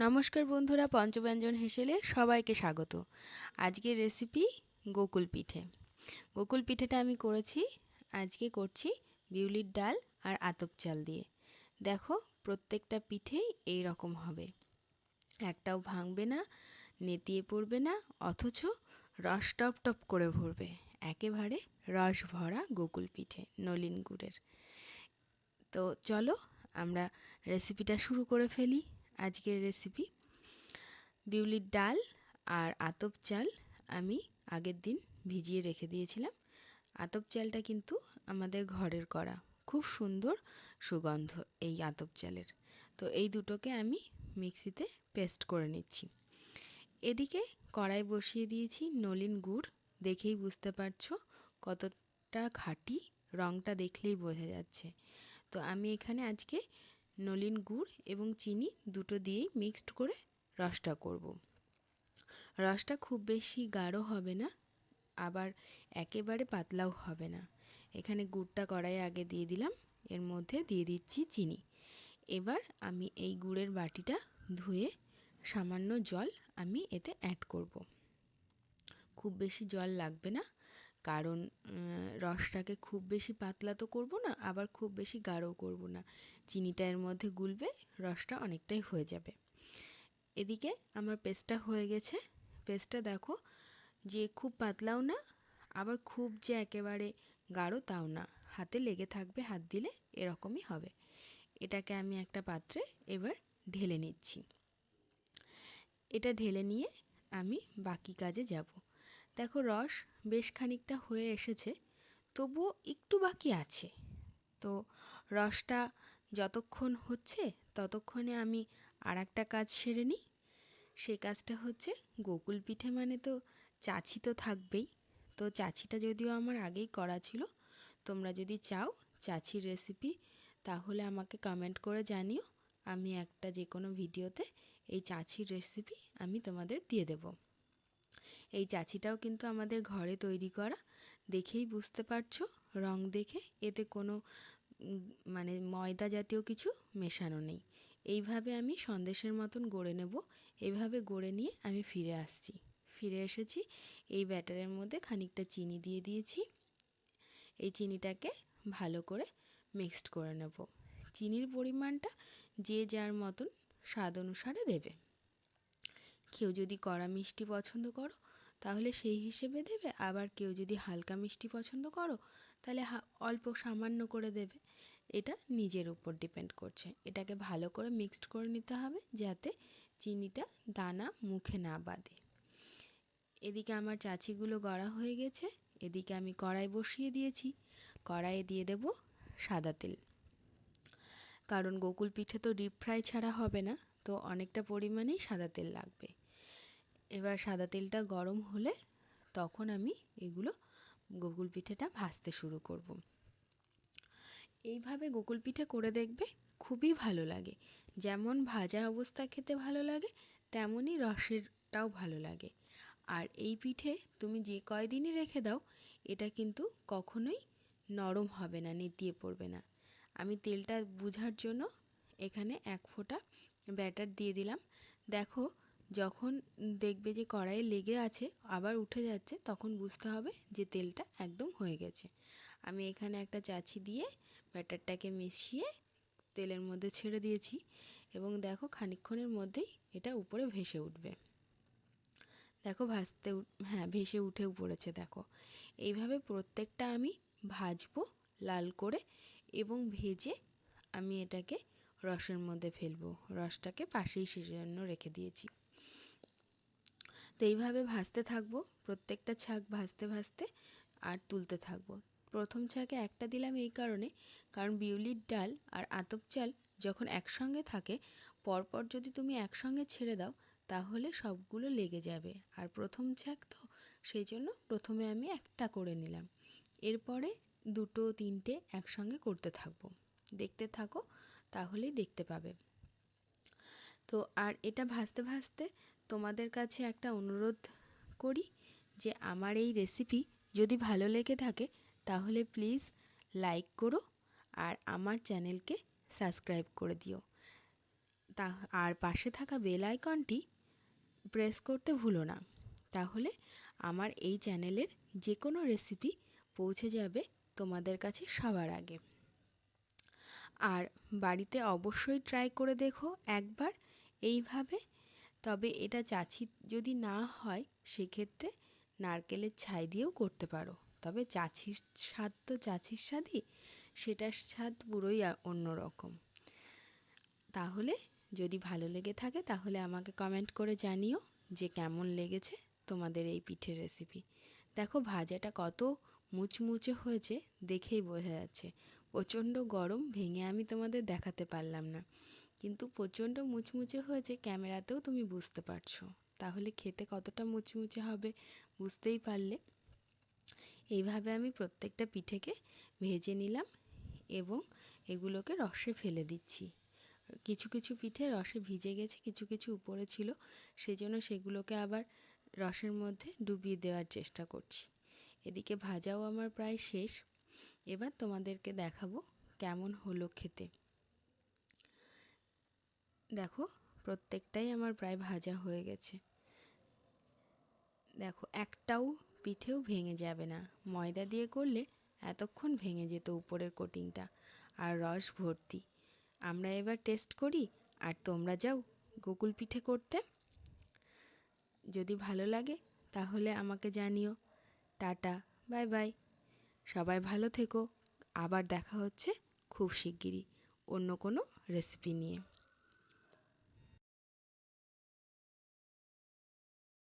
নমস্কার বন্ধুরা, পঞ্চব্যঞ্জন হেসেলে সবাইকে স্বাগত। আজকের রেসিপি গোকুল পিঠে। গোকুল পিঠেটা আমি করেছি, আজকে করছি বিউলির ডাল আর আতপ চাল দিয়ে। দেখো, প্রত্যেকটা পিঠেই এই রকম হবে। একটাও ভাঙবে না, নেতিয়ে পড়বে না, অথচ রস টপ টপ করে ভরবে। একেবারে রস ভরা গোকুল পিঠে, নলিন গুড়ের। তো চলো, আমরা রেসিপিটা শুরু করে ফেলি। আজকের রেসিপি বিউলির ডাল আর আতপ চাল আমি আগের দিন ভিজিয়ে রেখে দিয়েছিলাম। আতপ চালটা কিন্তু আমাদের ঘরের করা খুব সুন্দর সুগন্ধ এই আতপ চালের। তো এই দুটোকে আমি মিক্সিতে পেস্ট করে নিচ্ছি। এদিকে কড়াই বসিয়ে দিয়েছি নলিন গুড়। দেখেই বুঝতে পারছ কতটা খাঁটি রঙটা দেখলেই বোঝা যাচ্ছে। তো আমি এখানে আজকে নলিন গুড় এবং চিনি দুটো দিয়েই মিক্সড করে রসটা করব। রসটা খুব বেশি গাঢ় হবে না, আবার একেবারে পাতলাও হবে না এখানে গুড়টা কড়াই আগে দিয়ে দিলাম, এর মধ্যে দিয়ে দিচ্ছি চিনি এবার আমি এই গুড়ের বাটিটা ধুয়ে সামান্য জল আমি এতে অ্যাড করব। খুব বেশি জল লাগবে না কারণ রসটাকে খুব বেশি পাতলা তো করব না, আবার খুব বেশি গাঢ় করব না। চিনিটা এর মধ্যে গুলবে, রসটা অনেকটাই হয়ে যাবে। এদিকে আমার পেস্টটা হয়ে গেছে। পেস্টটা দেখো, যে খুব পাতলাও না, আবার খুব যে একেবারে গাঢ় তাও না। হাতে লেগে থাকবে, হাত দিলে এরকমই হবে। এটাকে আমি একটা পাত্রে এবার ঢেলে নিচ্ছি। এটা ঢেলে নিয়ে আমি বাকি কাজে যাব। দেখো রস বেশ খানিকটা হয়ে এসেছে, তবুও একটু বাকি আছে। তো রসটা যতক্ষণ হচ্ছে ততক্ষণে আমি আর একটা কাজ সেরে নিই। সেই কাজটা হচ্ছে গোকুল পিঠে মানে তো চাছি তো থাকবেই। তো চাছিটা যদিও আমার আগেই করা ছিল, তোমরা যদি চাও চাছির রেসিপি তাহলে আমাকে কমেন্ট করে জানিও, আমি একটা যে কোনো ভিডিওতে এই চাছির রেসিপি আমি তোমাদের দিয়ে দেব। এই চাচিটাও কিন্তু আমাদের ঘরে তৈরি করা। দেখেই বুঝতে পারছ, রং দেখে এতে কোনো মানে ময়দা জাতীয় কিছু মেশানো নেই। এইভাবে আমি সন্দেশের মতন গড়ে নেব। এইভাবে গড়ে নিয়ে আমি ফিরে আসছি। ফিরে এসেছি, এই ব্যাটারের মধ্যে খানিকটা চিনি দিয়ে দিয়েছি। এই চিনিটাকে ভালো করে মিক্সড করে নেব। চিনির পরিমাণটা যে যার মতন স্বাদ অনুসারে দেবে। কেউ যদি কড়া মিষ্টি পছন্দ করো, তাহলে সেই হিসেবে দেবে। আবার কেউ যদি হালকা মিষ্টি পছন্দ করো, তাহলে অল্প সামান্য করে দেবে। এটা নিজের উপর ডিপেন্ড করছে। এটাকে ভালো করে মিক্সড করে নিতে হবে, যাতে চিনিটা দানা মুখে না বাঁধে এদিকে আমার চাচিগুলো গড়া হয়ে গেছে। এদিকে আমি কড়াই বসিয়ে দিয়েছি। কড়াইয়ে দিয়ে দেব সাদা তেল। কারণ গোকুল পিঠে তো ডিপ ফ্রাই ছাড়া হবে না, তো অনেকটা পরিমাণেই সাদা তেল লাগবে। এবার সাদা তেলটা গরম হলে তখন আমি এগুলো গোকুল পিঠেটা ভাজতে শুরু করব। এইভাবে গোকুল পিঠে করে দেখবে খুবই ভালো লাগে। যেমন ভাজা অবস্থা খেতে ভালো লাগে, তেমনই রসেরটাও ভালো লাগে। আর এই পিঠে তুমি যে কয়দিনই রেখে দাও, এটা কিন্তু কখনোই নরম হবে না, নেতিয়ে পড়বে না। আমি তেলটা বুঝার জন্য এখানে এক ফোঁটা ব্যাটার দিয়ে দিলাম। দেখো যখন দেখবে যে কড়াইয়ে লেগে আছে, আবার উঠে যাচ্ছে, তখন বুঝতে হবে যে তেলটা একদম হয়ে গেছে। আমি এখানে একটা চাছি দিয়ে ব্যাটারটাকে মিশিয়ে তেলের মধ্যে ছেড়ে দিয়েছি এবং দেখো খানিক্ষণের মধ্যেই এটা উপরে ভেসে উঠবে। দেখো ভাজতে হ্যাঁ ভেসে উঠে পড়েছে, দেখো। এইভাবে প্রত্যেকটা আমি ভাজবো লাল করে এবং ভেজে আমি এটাকে রসের মধ্যে ফেলব। রসটাকে পাশেই সেজন্য রেখে দিয়েছি। তো এইভাবে ভাজতে থাকব। প্রত্যেকটা ছাক ভাজতে ভাজতে আর তুলতে থাকব। প্রথম ছাকে একটা দিলাম এই কারণে, কারণ বিউলির ডাল আর আতপ চাল যখন একসঙ্গে থাকে, পরপর যদি তুমি একসঙ্গে ছেড়ে দাও, তাহলে সবগুলো লেগে যাবে। আর প্রথম ছাক তো সেই জন্য প্রথমে আমি একটা করে নিলাম। এরপরে দুটো তিনটে একসঙ্গে করতে থাকব। দেখতে থাকো, তাহলেই দেখতে পাবে। তো আর এটা ভাজতে ভাজতে তোমাদের কাছে একটা অনুরোধ করি যে আমার এই রেসিপি যদি ভালো লেগে থাকে, তাহলে প্লিজ লাইক করো আর আমার চ্যানেলকে সাবস্ক্রাইব করে দিও। তা আর পাশে থাকা বেল আইকনটি প্রেস করতে ভুলো না। তাহলে আমার এই চ্যানেলের যে কোনো রেসিপি পৌঁছে যাবে তোমাদের কাছে সবার আগে। আর বাড়িতে অবশ্যই ট্রাই করে দেখো একবার। এইভাবে। তবে এটা চাছি যদি না হয়, সেক্ষেত্রে নারকেলের ছাই দিয়েও করতে পারো। তবে চাছির স্বাদ তো চাছির স্বাদই, সেটার স্বাদ পুরোই অন্যরকম। তাহলে যদি ভালো লেগে থাকে, তাহলে আমাকে কমেন্ট করে জানিও যে কেমন লেগেছে তোমাদের এই পিঠের রেসিপি দেখো, ভাজাটা কত মুচমুচে হয়েছে, দেখেই বোঝা যাচ্ছে। প্রচণ্ড গরম, ভেঙে আমি তোমাদের দেখাতে পারলাম না। কিন্তু প্রচণ্ড মুচমুচে হয়েছে ক্যামেরাতেও তুমি বুঝতে পারছ। তাহলে খেতে কতটা মুচমুচে হবে বুঝতেই পারলে। এইভাবে আমি প্রত্যেকটা পিঠেকে ভেজে নিলাম এবং এগুলোকে রসে ফেলে দিচ্ছি। কিছু কিছু পিঠে রসে ভিজে গেছে, কিছু কিছু উপরে ছিল, সেজন্য সেগুলোকে আবার রসের মধ্যে ডুবিয়ে দেওয়ার চেষ্টা করছি। এদিকে ভাজাও আমার প্রায় শেষ। এবার তোমাদেরকে দেখাবো কেমন হলো খেতে। দেখো, প্রত্যেকটাই আমার প্রায় ভাজা হয়ে গেছে। দেখো, একটাও পিঠেও ভেঙে যাবে না। ময়দা দিয়ে করলে এতক্ষণ ভেঙে যেত উপরের কোটিংটা আর রস ভর্তি। আমরা এবার টেস্ট করি, আর তোমরা যাও গোকুল পিঠে করতে। যদি ভালো লাগে, তাহলে আমাকে জানিও। Tata, bye bye. সবাই ভালো থেকো। আবার দেখা হচ্ছে খুব শিগগিরই অন্য কোনো রেসিপি নিয়ে।